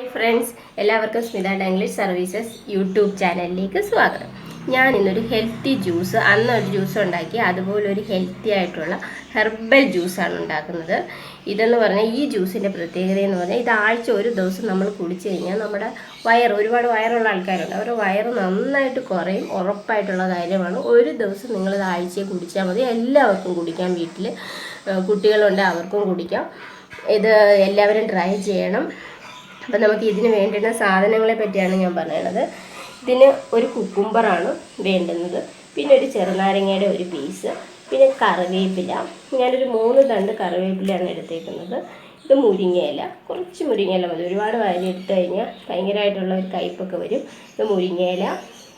Hi friends എല്ലാവർക്കും Smitha ഡാംഗ്ലീഷ് services YouTube ചാനലിലേക്ക് സ്വാഗതം. ഞാൻ ഇന്നൊരു ഹെൽത്തി ജ്യൂസ് അന്നൊരു ജ്യൂസ് ഉണ്ടാക്കി അതുപോലെ ഒരു ഹെൽത്തി ആയിട്ടുള്ള ഹെർബൽ ജ്യൂസാണ് ഉണ്ടാക്കുന്നത്. ഇതെന്ന് പറഞ്ഞാൽ ഈ ജ്യൂസിന്റെ പ്രത്യേകത എന്ന് പറഞ്ഞാൽ ഇത് ആഴ്ച ഒരു ദിവസം നമ്മൾ കുടിച്ചു കഴിഞ്ഞാൽ നമ്മുടെ വയർ ഒരുപാട് വയറുള്ള ആൾക്കാരുണ്ട്. അവരുടെ വയറ് നന്നായിട്ട് കുറയും ഉറപ്പായിട്ടുള്ള കാര്യമാണ്. ഒരു ദിവസം നിങ്ങളിത് ആഴ്ചയെ കുടിച്ചാൽ മതി. എല്ലാവർക്കും കുടിക്കാം. വീട്ടിൽ കുട്ടികളുണ്ട് അവർക്കും കുടിക്കാം. ഇത് എല്ലാവരും ട്രൈ ചെയ്യണം. അപ്പം നമുക്ക് ഇതിന് വേണ്ടുന്ന സാധനങ്ങളെ പറ്റിയാണ് ഞാൻ പറയുന്നത് ഇതിന് ഒരു കുക്കുംബറാണ് വേണ്ടുന്നത്. പിന്നെ ഒരു ചെറുനാരങ്ങയുടെ ഒരു പീസ് പിന്നെ കറിവേപ്പില. ഞാനൊരു മൂന്ന് തണ്ട് കറിവേപ്പിലയാണ് എടുത്തേക്കുന്നത്. ഇത് മുരിങ്ങയില. കുറച്ച് മുരിങ്ങയില മതി. ഒരുപാട് വാരി എടുത്തു കഴിഞ്ഞാൽ ഭയങ്കരമായിട്ടുള്ള ഒരു കയ്പൊക്കെ വരും. ഇത് മുരിങ്ങയില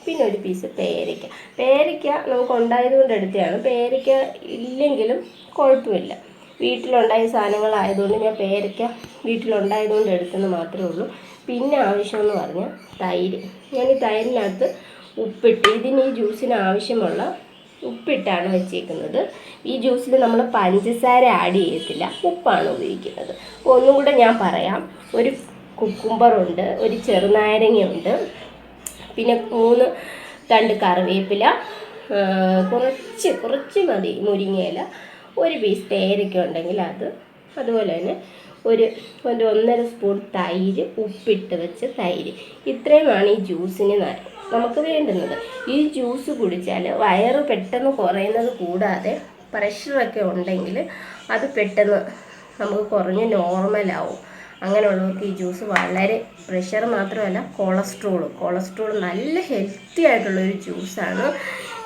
പിന്നെ ഒരു പീസ് പേരയ്ക്ക. പേരയ്ക്ക നമുക്ക് ഉണ്ടായത് കൊണ്ട് എടുത്തതാണ്. പേരയ്ക്ക ഇല്ലെങ്കിലും കുഴപ്പമില്ല. വീട്ടിലുണ്ടായ സാധനങ്ങളായതുകൊണ്ട് ഞാൻ പേരയ്ക്ക വീട്ടിലുണ്ടായതുകൊണ്ട് എടുത്തെന്ന് മാത്രമേ ഉള്ളൂ. പിന്നെ ആവശ്യമെന്ന് പറഞ്ഞാൽ തൈര്. ഞാൻ ഈ തൈരിനകത്ത് ഉപ്പിട്ട് ഇതിന് ഈ ജ്യൂസിന് ആവശ്യമുള്ള ഉപ്പിട്ടാണ് വെച്ചേക്കുന്നത്. ഈ ജ്യൂസിൽ നമ്മൾ പഞ്ചസാര ആഡ് ചെയ്യത്തില്ല. ഉപ്പാണ് ഉപയോഗിക്കുന്നത്. ഒന്നും കൂടെ ഞാൻ പറയാം. ഒരു കുക്കുംബറുണ്ട് ഒരു ചെറുനാരങ്ങയുണ്ട് പിന്നെ മൂന്ന് തണ്ട് കറിവേപ്പില കുറച്ച് കുറച്ച് മതി മുരിങ്ങയില. ഒരു പീസ് തേരൊക്കെ ഉണ്ടെങ്കിൽ അത് അതുപോലെ തന്നെ ഒരു ഒരു ഒന്നര സ്പൂൺ തൈര് ഉപ്പിട്ട് വെച്ച് തൈര്. ഇത്രയുമാണ് ഈ ജ്യൂസിന് നമുക്ക് വേണ്ടുന്നത്. ഈ ജ്യൂസ് കുടിച്ചാൽ വയറ് പെട്ടെന്ന് കുറയുന്നത് കൂടാതെ പ്രഷറൊക്കെ ഉണ്ടെങ്കിൽ അത് പെട്ടെന്ന് നമുക്ക് കുറഞ്ഞ് നോർമലാവും അങ്ങനെയുള്ളവർക്ക് ഈ ജ്യൂസ് വളരെ പ്രഷർ മാത്രമല്ല കൊളസ്ട്രോൾ കൊളസ്ട്രോൾ നല്ല ഹെൽത്തി ആയിട്ടുള്ളൊരു ജ്യൂസാണ്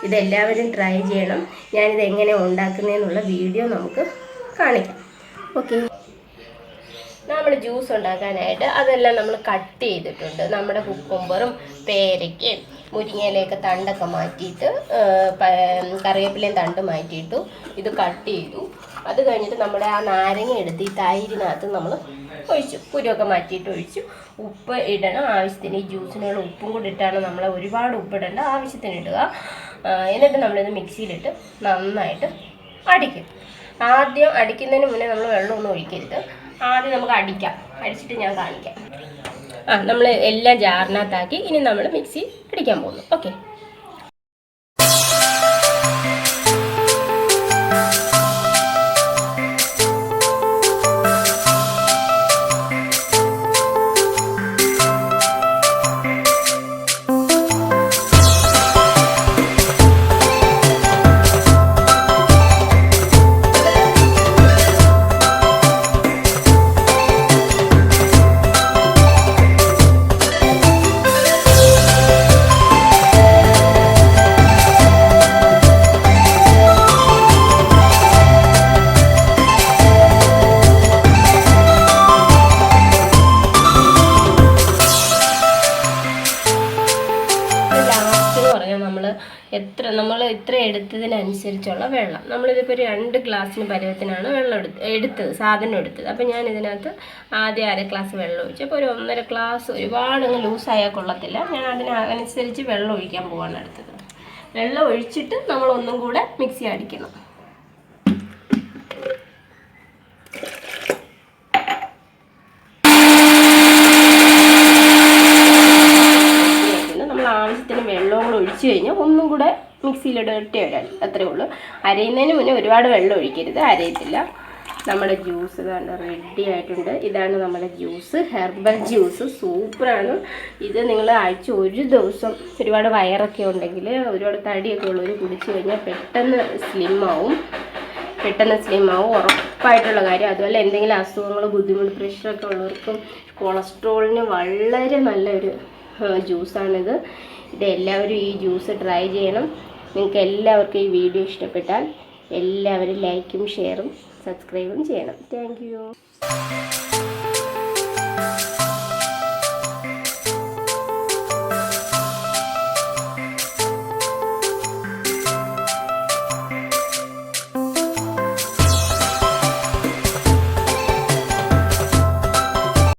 ഇതെല്ലാവരും ട്രൈ ചെയ്യണം. ഞാനിത് എങ്ങനെ ഉണ്ടാക്കുന്നതെന്നുള്ള വീഡിയോ നമുക്ക് കാണിക്കാം. ഓക്കെ നമ്മൾ ജ്യൂസ് ഉണ്ടാക്കാനായിട്ട് അതെല്ലാം നമ്മൾ കട്ട് ചെയ്തിട്ടുണ്ട്. നമ്മുടെ കുക്കുംബറും പേരയ്ക്കയും മുരിങ്ങയിലേക്ക് തണ്ടൊക്കെ മാറ്റിയിട്ട് കറിവേപ്പിലയും തണ്ട് മാറ്റിയിട്ടു ഇത് കട്ട് ചെയ്തു. അത് കഴിഞ്ഞിട്ട് നമ്മുടെ ആ നാരങ്ങ എടുത്ത് ഈ തൈരിനകത്ത് നമ്മൾ ഒഴിച്ചു. കുരുവൊക്കെ മാറ്റിയിട്ട് ഒഴിച്ചു. ഉപ്പ് ഇടണം. ആവശ്യത്തിന് ഈ ജ്യൂസിനുള്ള ഉപ്പും കൂടി ഇട്ടാണ് നമ്മൾ ഒരുപാട് ഉപ്പിടേണ്ട ആവശ്യത്തിന് ഇടുക. എന്നിട്ട് നമ്മളിത് മിക്സിയിലിട്ട് നന്നായിട്ട് അടിക്കും. ആദ്യം അടിക്കുന്നതിന് മുന്നേ നമ്മൾ വെള്ളമൊന്നും ഒഴിക്കരുത്. ആദ്യം നമുക്ക് അടിക്കാം. അടിച്ചിട്ട് ഞാൻ കാണിക്കാം. ആ നമ്മൾ എല്ലാം ജാറിനകത്താക്കി ഇനി നമ്മൾ മിക്സി അടിക്കാൻ പോകുന്നു. ഓക്കെ. എത്ര നമ്മൾ ഇത്ര എടുത്തതിനനുസരിച്ചുള്ള വെള്ളം. നമ്മളിതിപ്പോൾ രണ്ട് ഗ്ലാസ്സിന് പരുവത്തിനാണ് വെള്ളം എടുത്ത് എടുത്തത് സാധനം എടുത്തത്. അപ്പോൾ ഞാൻ ഇതിനകത്ത് ആദ്യം അര ഗ്ലാസ് വെള്ളം ഒഴിച്ചു. അപ്പോൾ ഒരു ഒന്നര ഗ്ലാസ് ഒരുപാട് അങ്ങ് ലൂസായാൽ കൊള്ളത്തില്ല. ഞാൻ അതിനനുസരിച്ച് വെള്ളം ഒഴിക്കാൻ പോവാണ് എടുത്തത് വെള്ളം ഒഴിച്ചിട്ട് നമ്മൾ ഒന്നും കൂടെ മിക്സി അടിക്കണം നമ്മൾ ആവശ്യത്തിന് കൂടെ കഴിഞ്ഞാൽ ഒന്നും കൂടെ മിക്സിയിലിടട്ടെ വരാൻ അത്രേ ഉള്ളൂ. അരയുന്നതിന് മുന്നേ ഒരുപാട് വെള്ളം ഒഴിക്കരുത്. അരയത്തില്ല. നമ്മുടെ ജ്യൂസ് കണ്ട് റെഡി ആയിട്ടുണ്ട്. ഇതാണ് നമ്മുടെ ജ്യൂസ്. Herbal juice. സൂപ്പറാണ്. ഇത് നിങ്ങൾ ആഴ്ച ഒരു ദിവസം ഒരുപാട് വയറൊക്കെ ഉണ്ടെങ്കിൽ ഒരുപാട് തടിയൊക്കെ ഉള്ളവർ കുടിച്ചു കഴിഞ്ഞാൽ പെട്ടെന്ന് സ്ലിം ആവും. പെട്ടെന്ന് സ്ലിം ആവും. ഉറപ്പായിട്ടുള്ള കാര്യം. അതുപോലെ എന്തെങ്കിലും അസുഖങ്ങൾ ബുദ്ധിമുട്ട് പ്രഷറൊക്കെ ഉള്ളവർക്കും കൊളസ്ട്രോളിന് വളരെ നല്ലൊരു ജ്യൂസാണിത്. ഇത് എല്ലാവരും ഈ ജ്യൂസ് ട്രൈ ചെയ്യണം. നിങ്ങൾക്ക് എല്ലാവർക്കും ഈ വീഡിയോ ഇഷ്ടപ്പെട്ടാൽ എല്ലാവരും ലൈക്കും ഷെയറും സബ്സ്ക്രൈബും ചെയ്യണം. താങ്ക്